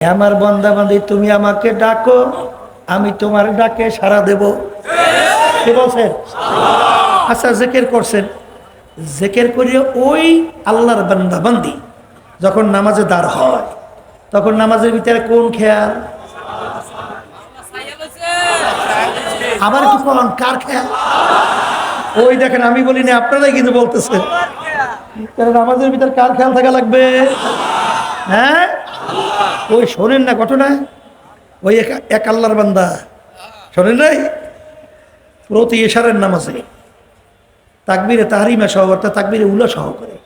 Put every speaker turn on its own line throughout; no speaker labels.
আমার বন্দা বান্ধি তুমি আমাকে ডাকো আমি তোমার ডাকে সাড়া দেব। কি বলছেন আচ্ছা জেকের করছেন। জেকের করিয়ে ওই আল্লাহর বান্দা বান্দি যখন নামাজে দাঁড় হয় তখন নামাজের ভিতরে কোন খেয়াল? আবার কি কোন কার খেয়াল? ওই দেখেন আমি বলি না আপনারাই কিন্তু বলতেছেন। কারণ আমাদের ভিতরে কার খেয়াল থাকা লাগবে? হ্যাঁ? ওই শোনেন না ঘটনা? ওই এক আল্লাহর বান্দা। শোনেন নাই? প্রতি এশারের নামাজে তাকবিরে তাহারিমা সহ অর্থাৎ তাকবিরে উল্লা সহ করে।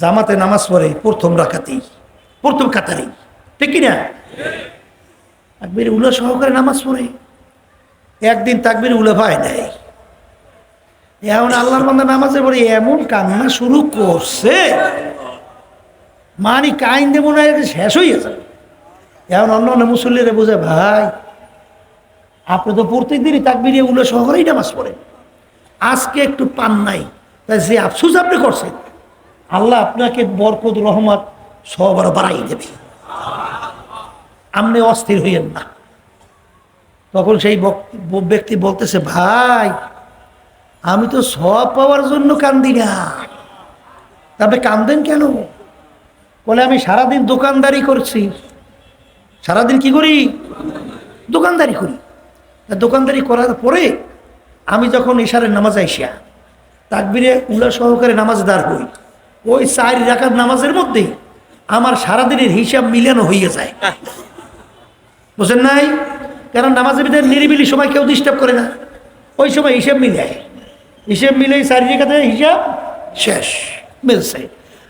জামাতে নামাজ পড়ে প্রথম রাখাতেই প্রথম কাতারেই ঠিক কিনা? তাকবিরে উল্লা সহকারে নামাজ পড়ে। একদিন তাকবিরে উল্লা পায় নাই। এমন আল্লাহর বান্দা নামাজে পড়ে এমন কান্না শুরু করছে। মানি কাইন দেবো না এটা শেষ হয়ে যাবে এখন অন্য অন্য মুসল্লিরা বুঝে, ভাই, আপনি তো প্রত্যেক দিনই তাকবিরিয়ে উল্লো শহরেই নামাজ পড়েন। আজকে একটু পান নাই, তাই যে আফসুস আপনি করছেন, আল্লাহ আপনাকে বরকত, রহমত সবার বাড়াই দেবে। আপনি অস্থির হইয়েন না। তখন সেই ব্যক্তি বলতেছে, ভাই, আমি তো সব পাওয়ার জন্য কান্দি না। তবে কান্দেন কেন? বলে, আমি সারাদিন দোকানদারি করছি। সারাদিন কি করি? দোকানদারি করি। দোকানদারি করার পরে আমি যখন ইশারের নামাজ আইসিয়া তাকবিরে উল্লা সহকারে নামাজ দাঁড় হই ওই চার রাখার নামাজের মধ্যে আমার সারাদিনের হিসাব মিলানো হইয়া যায়। বুঝেন নাই? কারণ নামাজের ভিতরে নিরিবিলি সময় কেউ ডিস্টার্ব করে না। ওই সময় হিসাব মিলে হিসেব মিলে চার রেখাতে হিসাব শেষ, মিলছে।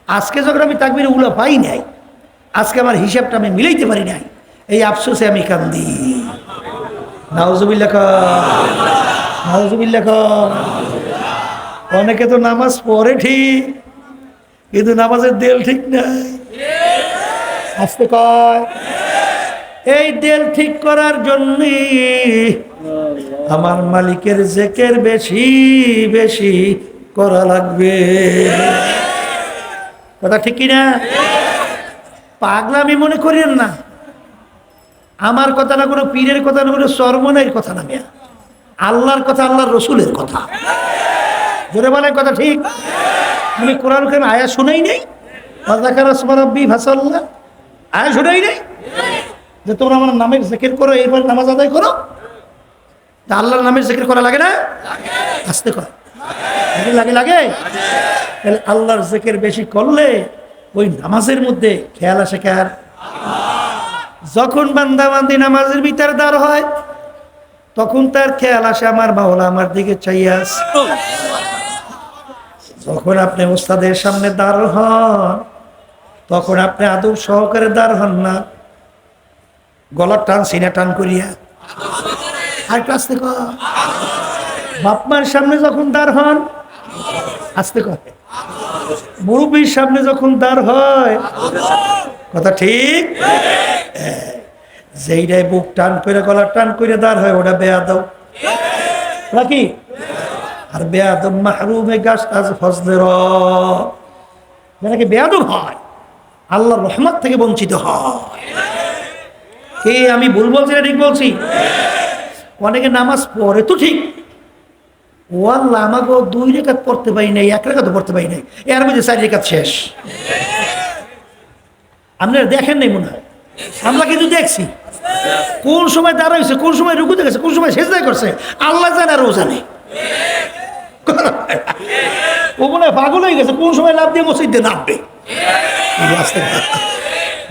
আজকে যখন আমি তাকবির উলা পাই নাই, আজকে আমার হিসাবটা আমি মিলাইতে পারি নাই, এই আফসোসে আমি কান্দি। নাউজুবিল্লাহ নাউজুবিল্লাহ অনেকে তো নামাজ পড়ে ঠিক, কিন্তু নামাজের দেল ঠিক নাই। আসতে কয়, এই দেল ঠিক করার জন্য আমার মালিকের জেকের বেশি বেশি করা লাগবে। কথা ঠিক কিনা? পাগলামি মনে করিয়েন না। আমার কথা না কোনো পীরের কথা না কোনো সরমনের কথা না মেয়া। আল্লাহর কথা, আল্লাহর রসুলের কথা। জোরে বলেন কথা ঠিক? আমি কোরআন কেন আয়া শুনেই নেই। মাজাকার রব্বি ভাসাল্লাহ আয়া শুনেই নেই। যে তোমরা আমার নামের জেকের করো এরপর নামাজ আদায় করো। তা আল্লাহর নামের জেকের করা লাগে না? আসতে কর। লাগে লাগে? তাহলে আল্লাহর জেকের বেশি করলে ওই নামাজের মধ্যে খেয়াল আসে কার? যখন বান্দা বান্দি নামাজের ভিতরে দাঁড় হয়, তখন তার খেয়াল আসে আমার মাওলা আমার দিকে চাইয়া যখন আপনি ওস্তাদের সামনে দাঁড় হন, তখন আপনি আদব সহকারে দাঁড় হন না। গলার টান, সিনা টান করিয়া। আর আস্তে কর বাপমার সামনে যখন দাঁড় হন আস্তে কর মুরব্বীর সামনে যখন দাঁড় হয়, কথা ঠিক। যেইটাই বুক টান করে গলা টান করে দাঁড় হয়, ওটা বেয়া দাও নাকি আর বেয়াদব মাহরুমে গাছ আজ ফজদের নাকি বেয়াদব হয় আল্লাহ রহমত থেকে বঞ্চিত হয়। কে আমি ভুল বলছি না ঠিক বলছি? অনেকে নামাজ পড়ে তো ঠিক ও আল্লাহ আমাকে দুই রেখাত পড়তে পারি নাই, এক রেখাত পড়তে পারি নাই। এর মধ্যে চার রেখাত শেষ। আপনারা দেখেন নাই মনে হয়? আমরা কিন্তু দেখছি। কোন সময় দাঁড়াইছে কোন সময় রুকুতে গেছে, কোন সময় শেষ করছে, আল্লাহ জানে আর ও জানে। ও মনে হয় পাগল হয়ে গেছে, কোন সময় লাভ দিয়ে মসজিদে নামবে।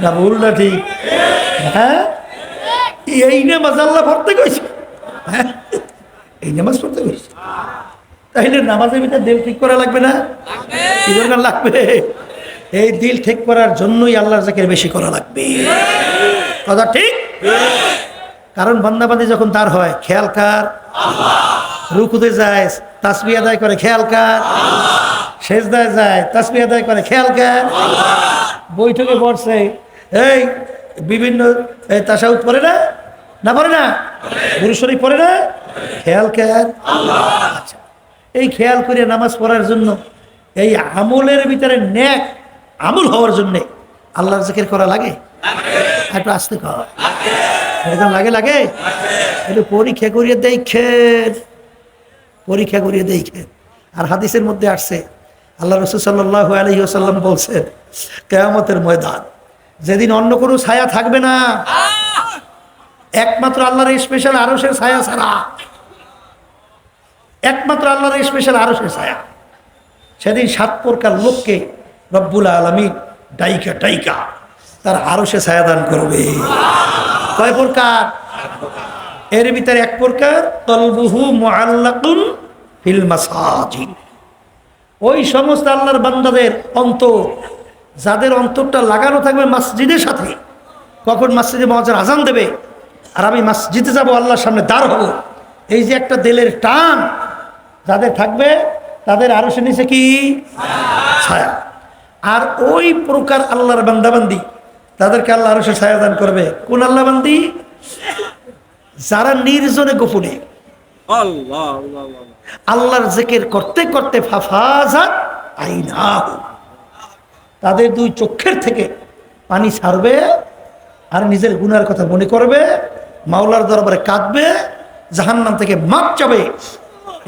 না, ভুল না ঠিক? হ্যাঁ? এই নামাজ আল্লাহ পড়তে কইছে। হ্যাঁ? এই নামাজ পড়তে কইছে তাইলে নামাজের ভিতরে দিল ঠিক করা লাগবে না? কি দরকার লাগবে? এই দিল ঠিক করার জন্যই আল্লাহর জাকের বেশি করা লাগবে। কথা ঠিক? কারণ বান্দাবান্দি যখন তার হয়, খেয়াল কার। রুকুতে যায় তাসবি আদায় করে, খেয়াল কার। সেজদায় যায় তাসবি আদায় করে, খেয়াল কার। বৈঠকে বসছে এই বিভিন্ন তাসাউদ পড়ে না? না পড়ে না? গুরু শরীফ পড়ে না? খেয়াল কার। আচ্ছা এই খেয়াল করে নামাজ পড়ার জন্য, এই আমলের ভিতরে ন্যাক আমল হওয়ার জন্যে আল্লাহর জিকির করা লাগে? একটু আসতে কর। লাগে লাগে? একটু পরীক্ষা করিয়ে দেখেন। পরীক্ষা করিয়ে দেখেন। আর হাদিসের মধ্যে আসছে, আল্লাহ রসুল সাল্লাহ আলহি আসাল্লাম বলছেন, কেয়ামতের ময়দান, যেদিন অন্য কোনো ছায়া থাকবে না একমাত্র আল্লাহর স্পেশাল আরসের ছায়া ছাড়া। একমাত্র আল্লাহর স্পেশাল আরও সে ছায়া। সেদিন সাত প্রকার লোককে রব্বুল আলমী ডাইকা ডাইকা তার আরসে ছায়া দান করবে। কয় প্রকার? এর ভিতরে এক প্রকার তলবুহু মুআল্লাকুন ফিল মাসাজিদ। ওই সমস্ত আল্লাহর বান্দাদের অন্তর, যাদের অন্তরটা লাগানো থাকবে মসজিদের সাথে, কখন মসজিদে মহাজার আজান দেবে আর আমি মসজিদে যাব, আল্লাহর সামনে দাঁড় হব। এই যে একটা দেলের টান, যাদের থাকবে, তাদের আরও সে নিচে কি? ছায়া। আর ওই প্রকার আল্লাহর বান্দাবান্দি, তাদেরকে আল্লাহ আরও সে ছায়া দান করবে। কোন আল্লাহ বান্দি যারা নির্জনে গোপনে।
আল্লাহ আল্লাহ আল্লাহ
আল্লাহর জেকের করতে করতে ফাফাজা আইনা তাদের দুই চক্ষের থেকে পানি ছাড়বে আর নিজের গুনার কথা মনে করবে। মাওলার দরবারে কাঁদবে, জাহান্নাম থেকে মাপ চাবে।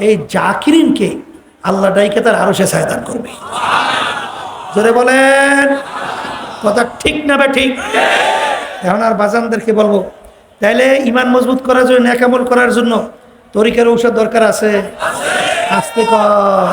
এই জাকিরিনকে আল্লাহ ডাইকে তার আরও সে সায়দান করবে। জোরে বলেন, কথা ঠিক না বে ঠিক? এখন আর বাজানদেরকে বলব, তাইলে ইমান মজবুত করার জন্য ন্যাকামল করার জন্য তরিকার ঔষধ দরকার আছে। আসতে কর।